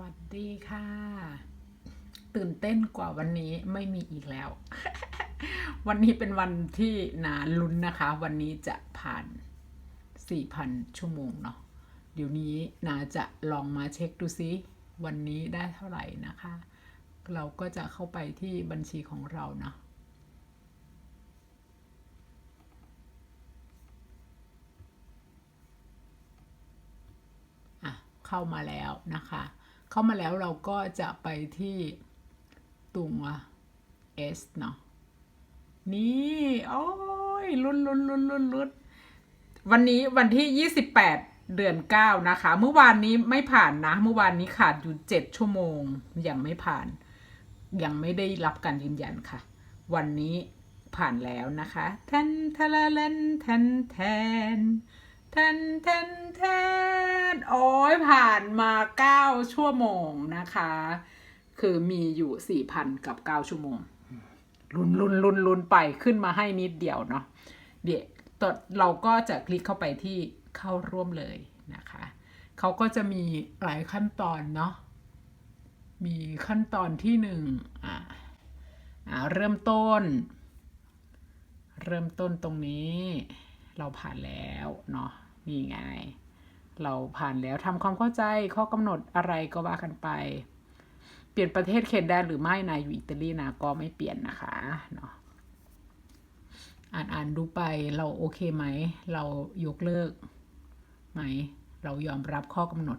วัสดีค่ะ ตื่นเต้นกว่าวันนี้ไม่มีอีกแล้ว วันนี้เป็นวันที่นาลุ้นนะคะ วันนี้จะผ่าน 4,000 ชั่วโมงเนาะเดี๋ยวนี้นาจะลองมาเช็คดูซิ วันนี้ได้เท่าไหร่นะคะ เราก็จะเข้าไปที่บัญชีของเราเนาะอะเข้ามาแล้วนะคะ เข้ามาแล้วเราก็จะไปที่ตัว S เนาะนี่ โอ้ยลุ้นลุ้นลุ้นลุ้นลุ้นวันนี้วันที่ 28 เดือน 9 นะคะ เมื่อวานนี้ไม่ผ่านนะ เมื่อวานนี้ขาดอยู่ 7 ชั่วโมง ยังไม่ผ่าน ยังไม่ได้รับการยืนยันค่ะ วันนี้ผ่านแล้วนะคะ แทนทะเลนแทนแทน ทนแทนแทนโอ้ยผ่านมา 9 ชั่วโมงนะคะ คือมีอยู่ 4,000 กับ 9 ชั่วโมงลุนลุนลุนลุนไปขึ้นมาให้นิดเดียวเนาะเดี๋ยวตอนเราก็จะคลิกเข้าไปที่เข้าร่วมเลยนะคะเขาก็จะมีหลายขั้นตอนเนาะมีขั้นตอนที่หนึ่งอ่าอ่าเริ่มต้น เริ่มต้นตรงนี้เราผ่านแล้วเนาะ นี่ไง เราผ่านแล้วทำความเข้าใจข้อกำหนดอะไรก็ว่ากันไป เปลี่ยนประเทศเขตแดนหรือไม่นายอยู่อิตาลีนะก็ไม่เปลี่ยนนะคะเนาะอ่านอ่านดูไปเราโอเคไหม เรายกเลิกไหม เรายอมรับข้อกำหนด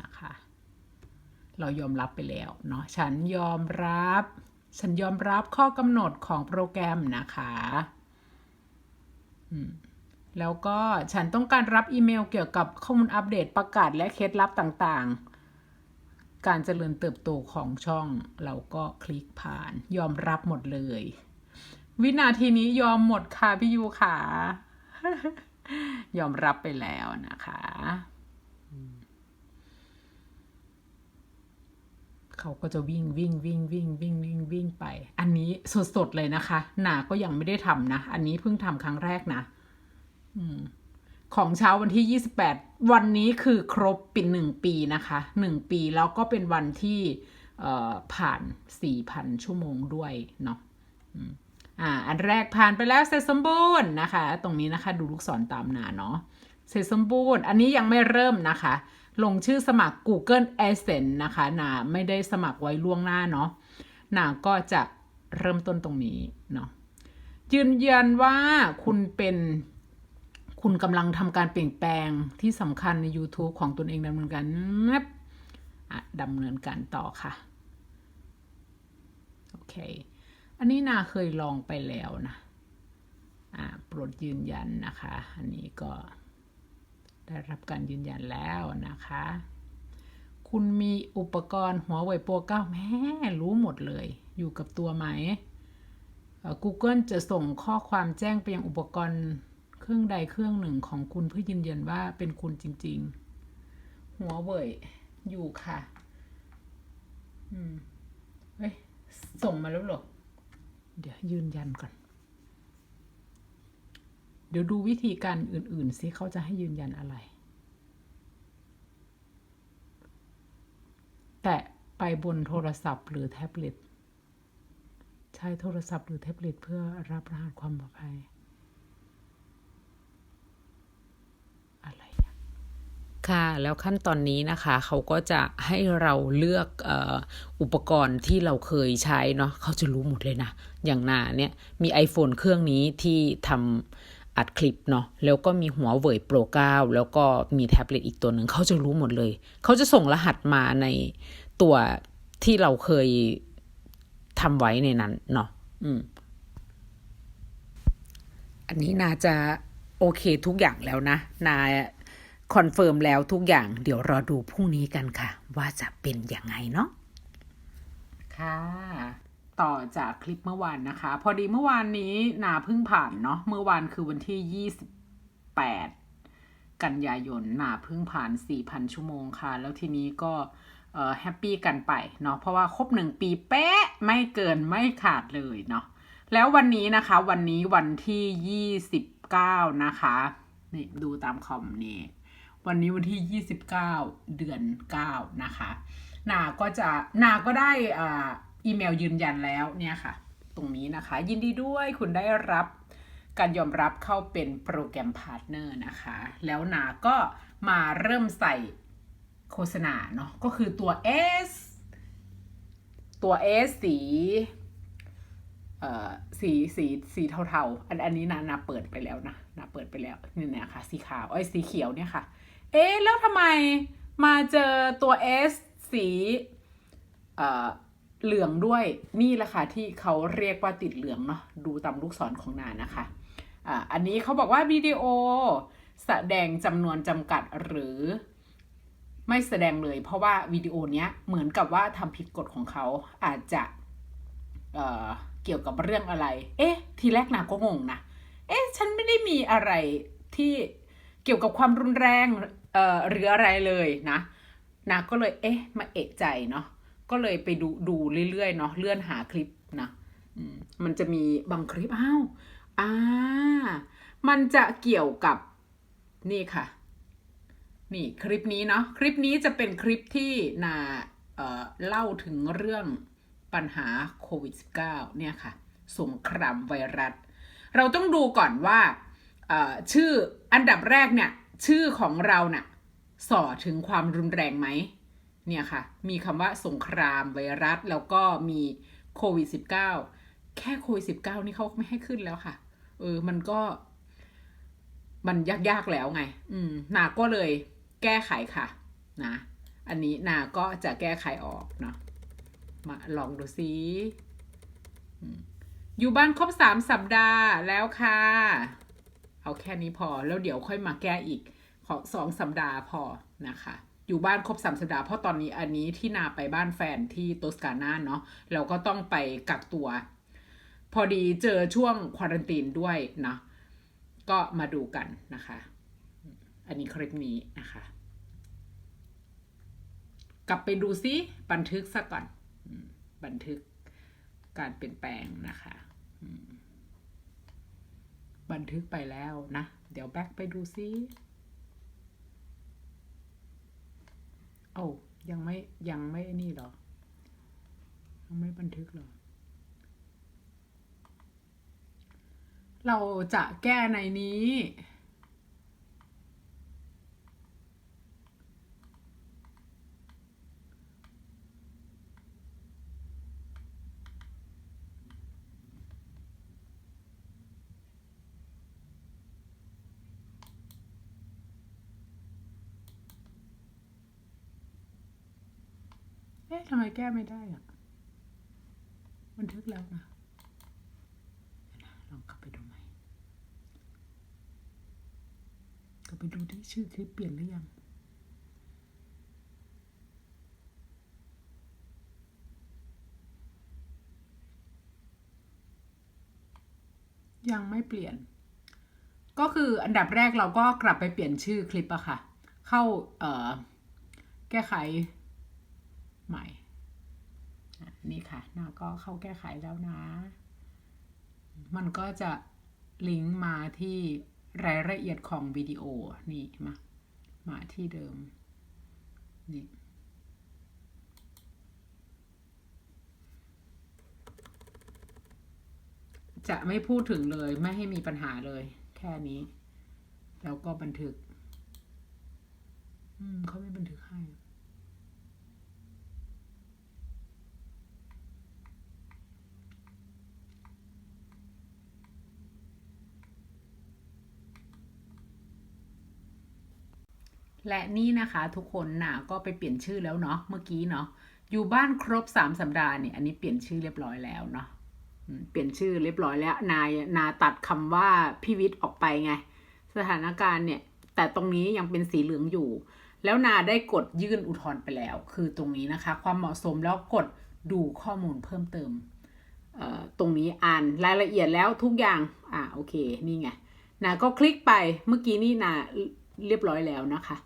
นะคะ เรายอมรับไปแล้วเนาะฉันยอมรับ ฉันยอมรับข้อกำหนดของโปรแกรมนะคะ อืม แล้วก็ฉันต้องการรับอีเมลเกี่ยวกับข้อมูลอัปเดตประกาศและเคล็ดลับต่างๆ การเจริญเติบโตของช่อง เราก็คลิกผ่าน ยอมรับหมดเลย วินาทีนี้ยอมหมดค่ะพี่ยูค่ะยอมรับไปแล้วนะคะ เขาก็จะวิ่งวิ่งวิ่งวิ่งวิ่งวิ่งวิ่งไป อันนี้สดๆเลยนะคะ หนาก็ยังไม่ได้ทำนะ อันนี้เพิ่งทำครั้งแรกนะ ของเช้าวันที่ 28 วันนี้คือครบปิดหนึ่งปีนะคะหนึ่งปีแล้วก็เป็นวันที่ผ่าน 4,000 ชั่วโมงด้วยเนาะอ่าอันแรกผ่านไปแล้วเสร็จสมบูรณ์นะคะ ตรงนี้นะคะดูลูกศรตามหนาเนาะเสร็จสมบูรณ์อันนี้ยังไม่เริ่มนะคะ ลงชื่อสมัคร Google Adsense นะคะนาไม่ได้สมัครไว้ล่วงหน้าเนาะนาก็จะเริ่มต้นตรงนี้เนาะยืนยันว่าคุณเป็น คุณกำลังทำการเปลี่ยนแปลงที่สำคัญใน YouTube ของตนเองดำเนินการนับดำเนินการต่อค่ะ โอเค อันนี้นาเคยลองไปแล้วนะอ่าโปรดยืนยันนะคะ อันนี้ก็ได้รับการยืนยันแล้วนะคะ คุณมีอุปกรณ์หัวไวโปร9แม่รู้หมดเลย อยู่กับตัวไหม Google จะส่งข้อความแจ้งไปยังอุปกรณ์ เครื่องใดเครื่องหนึ่งของคุณเพื่อยืนยันว่าเป็นคุณจริง ๆ หัวเว่ยอยู่ค่ะ อืมเฮ้ย ส่งมาแล้วหรอ เดี๋ยวยืนยันก่อน เดี๋ยวดูวิธีการอื่นๆสิเขาจะให้ยืนยันอะไร แตะไปบนโทรศัพท์หรือแท็บเล็ต ใช้โทรศัพท์หรือแท็บเล็ตเพื่อรับรหัสความปลอดภัย อะไรอะ ค่ะแล้วขั้นตอนนี้นะคะเขาก็จะให้เราเลือกอ,อุปกรณ์ที่เราเคยใช้เนาะเขาจะรู้หมดเลยนะ อย่างนาเนี่ยมี iPhone เครื่องนี้ที่ทำอัดคลิปเนาะแล้วก็มีหัวเว่ยโปร9แล้วก็มีแท็บเล็ตอีกตัวหนึ่งเขาจะรู้หมดเลย เขาจะส่งรหัสมาในตัวที่เราเคยทำไว้ในนั้นเนาะอืม อันนี้นาจะโอเคทุกอย่างแล้วนะ นา คอนเฟิร์มแล้วทุกอย่าง เดี๋ยวรอดูพรุ่งนี้กันค่ะ ว่าจะเป็นยังไงเนาะค่ะ ต่อจากคลิปเมื่อวานนะคะ พอดีเมื่อวานนี้นาเพิ่งผ่านเนาะเมื่อวานคือวันที่ 28 กันยายนนาเพิ่งผ่าน 4,000 ชั่วโมงค่ะ แล้วทีนี้ก็เออแฮปปี้กันไปเนาะเพราะว่าครบหนึ่งปีเป๊ะไม่เกินไม่ขาดเลยเนาะแล้ววันนี้นะคะวันนี้วันที่ 29 นะคะนี่ดูตามคอมนี่ วันนี้วันที่ 29 เดือน 9 นะคะ นาก็จะนาก็ได้อ่าอีเมลยืนยันแล้วเนี่ยค่ะ ตรงนี้นะคะ ยินดีด้วยคุณได้รับการยอมรับเข้าเป็นโปรแกรมพาร์ทเนอร์นะคะ แล้วนาก็มาเริ่มใส่โฆษณาเนาะก็คือตัว S ตัว S สีเอ่อสีสีสีเทาๆ อันอันนี้นานาเปิดไปแล้วนะนาเปิดไปแล้วนี่เนี่ยค่ะสีขาวไอ้ยสีเขียวเนี่ยค่ะ เอ๊ะแล้วทำไมมาเจอตัว S สีเอ่อเหลืองด้วยนี่แหละค่ะที่เขาเรียกว่าติดเหลืองเนาะดูตามลูกศรของนานะคะอ่าอันนี้เขาบอกว่าวิดีโอแสดงจำนวนจำกัดหรือไม่แสดงเลย เพราะว่าวิดีโอเนี้ยเหมือนกับว่าทำผิดกฎของเขาอาจจะเอ่อเกี่ยวกับเรื่องอะไร เอ๊ะ ทีแรกนาก็งงนะ เอ๊ะ ฉันไม่ได้มีอะไรที่ เกี่ยวกับความรุนแรงเอ่อหรืออะไรเลยนะนาก็เลยเอ๊ะมาเอะใจเนาะก็เลยไปดูดูเรื่อยๆเนาะเลื่อนหาคลิปนะอืมมันจะมีบางคลิปอ้าวอ่ามันจะเกี่ยวกับนี่ค่ะ นี่คลิปนี้เนาะคลิปนี้จะเป็นคลิปที่นาเอ่อเล่าถึงเรื่องปัญหาโควิด -19 เนี่ยค่ะ สงครามไวรัส เราต้องดูก่อนว่า ชื่ออันดับแรกเนี่ย ชื่อของเราเนะ่ะส่อถึงความรุนแรงไหมเนี่ยค่ะ มีคำว่าสงครามไวรัส แล้วก็มีโควิด -19 แค่โควิด -19 นี่เขาไม่ให้ขึ้นแล้วค่ะ เออ มันก็ มันยากๆแล้วไง อืม นาก็เลยแก้ไขค่ะ นะ อันนี้นาก็จะแก้ไขออกเนาะ มาลองดูซิอืมอยู่บ้านครบสามสัปดาห์แล้วค่ะ เอาแค่นี้พอ แล้วเดี๋ยวค่อยมาแก้อีกขอสองสัปดาห์พอนะคะ อยู่บ้านครบสามสัปดาห์เพราะตอนนี้อันนี้ที่นาไปบ้านแฟนที่โตสกานาเนาะเราก็ต้องไปกักตัว พอดีเจอช่วงควอรันตีนด้วยนะก็มาดูกันนะคะ อันนี้คลิปนี้นะคะ กลับไปดูซิบันทึกซะก่อนบันทึกการเปลี่ยนแปลงนะคะ บันทึกไปแล้วนะ เดี๋ยวแบ็คไปดูซิโอ้ายังไม่ยังไม่นี่หรอ ยังไม่บันทึกหรอ เราจะแก้ในนี้ เอ๊ะทำไมแก้ไม่ได้อะบันทึกแล้วนะลองกลับไปดูใหม่กลับไปดูที่ชื่อคลิปเปลี่ยนหรือยังยังไม่เปลี่ยน ก็คืออันดับแรกเราก็กลับไปเปลี่ยนชื่อคลิปอะค่ะ เข้า เอ่อ แก้ไขใหม่ นี่ค่ะน้าก็เข้าแก้ไขแล้วนะ มันก็จะลิงก์มาที่รายละเอียดของวิดีโอนี่มามาที่เดิมนี่จะไม่พูดถึงเลยไม่ให้มีปัญหาเลย แค่นี้ แล้วก็บันทึก อืมเขาไม่บันทึกให้ และนี่นะคะทุกคนนาก็ไปเปลี่ยนชื่อแล้วเนาะเมื่อกี้เนาะอยู่บ้านครบสามสัปดาห์เนี่ยอันนี้เปลี่ยนชื่อเรียบร้อยแล้วเนาะเปลี่ยนชื่อเรียบร้อยแล้ว นายนาตัดคำว่าพี่วิทย์ออกไปไง สถานการณ์เนี่ย แต่ตรงนี้ยังเป็นสีเหลืองอยู่ แล้วนาได้กดยื่นอุทธรณ์ไปแล้ว คือตรงนี้นะคะ ความเหมาะสมแล้วกดดูข้อมูลเพิ่มเติมตรงนี้อ่านรายละเอียดแล้วทุกอย่าง อ่าโอเค นี่ไงนาก็คลิกไปเมื่อกี้นี่นาเรียบร้อยแล้วนะคะ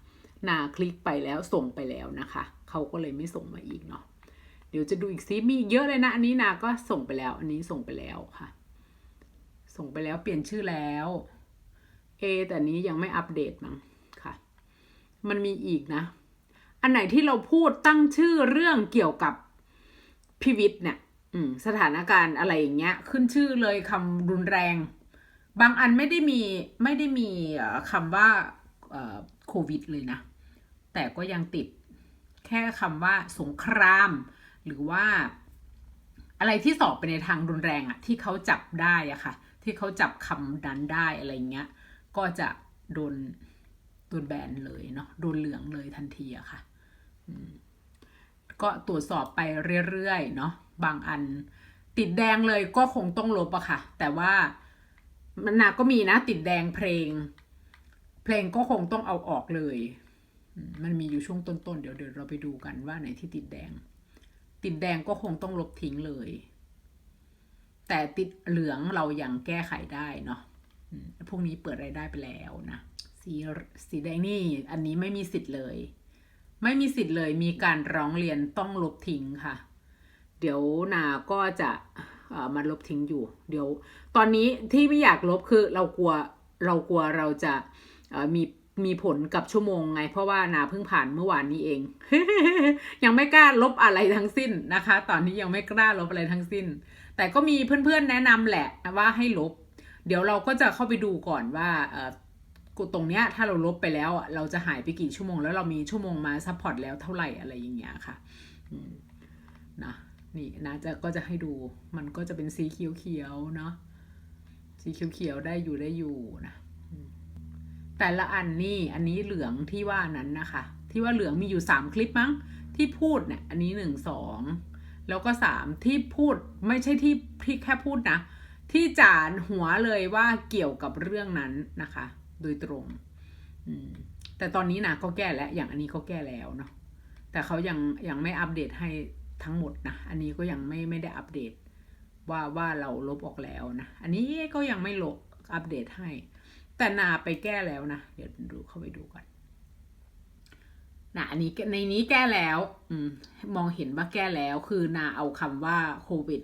นาคลิกไปแล้วส่งไปแล้วนะคะ เขาก็เลยไม่ส่งมาอีกเนาะเดี๋ยวจะดูอีกซิมีเยอะเลยนะ อันนี้นาก็ส่งไปแล้ว อันนี้ส่งไปแล้วค่ะ ส่งไปแล้วเปลี่ยนชื่อแล้วเอแต่นี้ยังไม่อัปเดตมั้งค่ะ มันมีอีกนะ อันไหนที่เราพูดตั้งชื่อเรื่องเกี่ยวกับพิวิทย์เนี่ยสถานการณ์อะไรอย่างเงี้ย ขึ้นชื่อเลยคำรุนแรง บางอันไม่ได้มีไม่ได้มีคำว่า โควิดเลยนะ แต่ก็ยังติดแค่คำว่าสงคราม หรือว่าอะไรที่สอบไปในทางรุนแรงอะที่เขาจับได้อะค่ะ ที่เขาจับคำนั้นได้อะไรเงี้ย ก็จะโดนโดนแบนเลยเนาะโดนเหลืองเลยทันทีอะค่ะก็ตรวจสอบไปเรื่อยๆเนาะบางอัน ติดแดงเลยก็คงต้องลบอะค่ะ แต่ว่ามันนาก็มีนะติดแดงเพลง เพลงก็คงต้องเอาออกเลย มันมีอยู่ช่วงต้นๆ เดี๋ยวเดี๋ยวเราไปดูกันว่าไหนที่ติดแดง ติดแดงก็คงต้องลบทิ้งเลย แต่ติดเหลืองเรายังแก้ไขได้เนาะพวกนี้เปิดรายได้ไปแล้วนะสีสีแดงนี่อันนี้ไม่มีสิทธิ์เลย ไม่มีสิทธิ์เลย มีการร้องเรียนต้องลบทิ้งค่ะ เดี๋ยวนาก็จะเอ่อมาลบทิ้งอยู่ เดี๋ยว ตอนนี้ที่ไม่อยากลบคือเรากลัวเรากลัวเราจะ มีมีผลกับชั่วโมงไง เพราะว่านาเพิ่งผ่านเมื่อวานนี้เอง ยังไม่กล้าลบอะไรทั้งสิ้นนะคะ ตอนนี้ยังไม่กล้าลบอะไรทั้งสิ้น แต่ก็มีเพื่อนๆแนะนำแหละว่าให้ลบ เดี๋ยวเราก็จะเข้าไปดูก่อนว่าตรงเนี้ยถ้าเราลบไปแล้วเราจะหายไปกี่ชั่วโมง แล้วเรามีชั่วโมงมาซัพพอร์ตแล้วเท่าไหร่อะไรอย่างเงี้ยค่ะนะนี่นะจะก็จะให้ดูมันก็จะเป็นสีเขียวๆเนาะสีเขียวๆได้อยู่ได้อยู่นะ แต่ละอันนี่อันนี้เหลืองที่ว่านั้นนะคะ ที่ว่าเหลืองมีอยู่สามคลิปมั้งที่พูดเนี่ยอันนี้หนึ่งสองแล้วก็สามที่พูดไม่ใช่ที่ที่แค่พูดนะ ที่จานหัวเลยว่าเกี่ยวกับเรื่องนั้นนะคะ โดยตรงแต่ตอนนี้นะก็แก้แล้วอย่างอันนี้ก็แก้แล้วเนาะแต่เขายังยังไม่อัปเดตให้ทั้งหมดนะอันนี้ก็ยังไม่ไม่ได้อัปเดตว่าว่าเราลบออกแล้วนะ อันนี้ก็ยังไม่ลบอัปเดตให้ แต่นาไปแก้แล้วนะเดี๋ยวดูเข้าไปดูก่อนนะอันนี้ในนี้แก้แล้วอมมองเห็นว่าแก้แล้วคือนาเอาคำว่าโควิด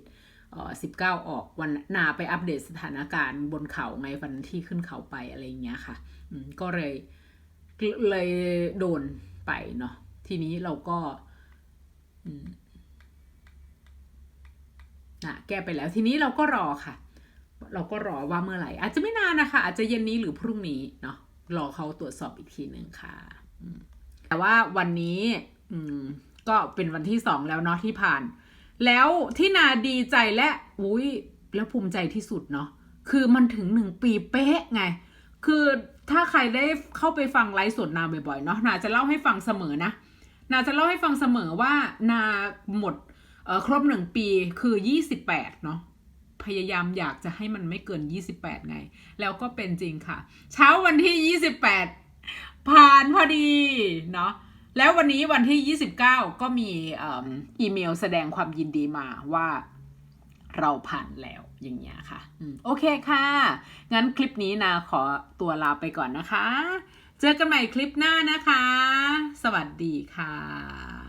เอ่อสิบเก้าออกวันนาไปอัปเดตสถานการณ์บนเขาไงวันที่ขึ้นเขาไปอะไรอย่างเงี้ยค่ะอืมก็เลยเลยโดนไปเนาะทีนี้เราก็นะแก้ไปแล้วทีนี้เราก็รอค่ะ เราก็รอว่าเมื่อไหร่ อาจจะไม่นานนะคะ อาจจะเย็นนี้หรือพรุ่งนี้เนาะรอเขาตรวจสอบอีกทีหนึ่งค่ะ แต่ว่าวันนี้อืมก็เป็นวันที่สองแล้วเนาะที่ผ่าน แล้วที่นาดีใจและอุ้ยแล้วภูมิใจที่สุดเนาะคือมันถึงหนึ่งปีเป๊ะไง คือถ้าใครได้เข้าไปฟังไลฟ์สดนาบ่อยๆเนาะนาจะเล่าให้ฟังเสมอนะ นาจะเล่าให้ฟังเสมอว่านาหมดครบหนึ่งปีคือยี่สิบแปดเนาะ พยายามอยากจะให้มันไม่เกิน 28 ไง แล้วก็เป็นจริงค่ะ เช้าวันที่ 28 ผ่านพอดีเนาะแล้ววันนี้วันที่ 29 ก็มีเอมอีเมลแสดงความยินดีมาว่าเราผ่านแล้วอย่างเงี้ยค่ะอโอเคค่ะ งั้นคลิปนี้นะขอตัวลาไปก่อนนะคะ เจอกันใหม่คลิปหน้านะคะ สวัสดีค่ะ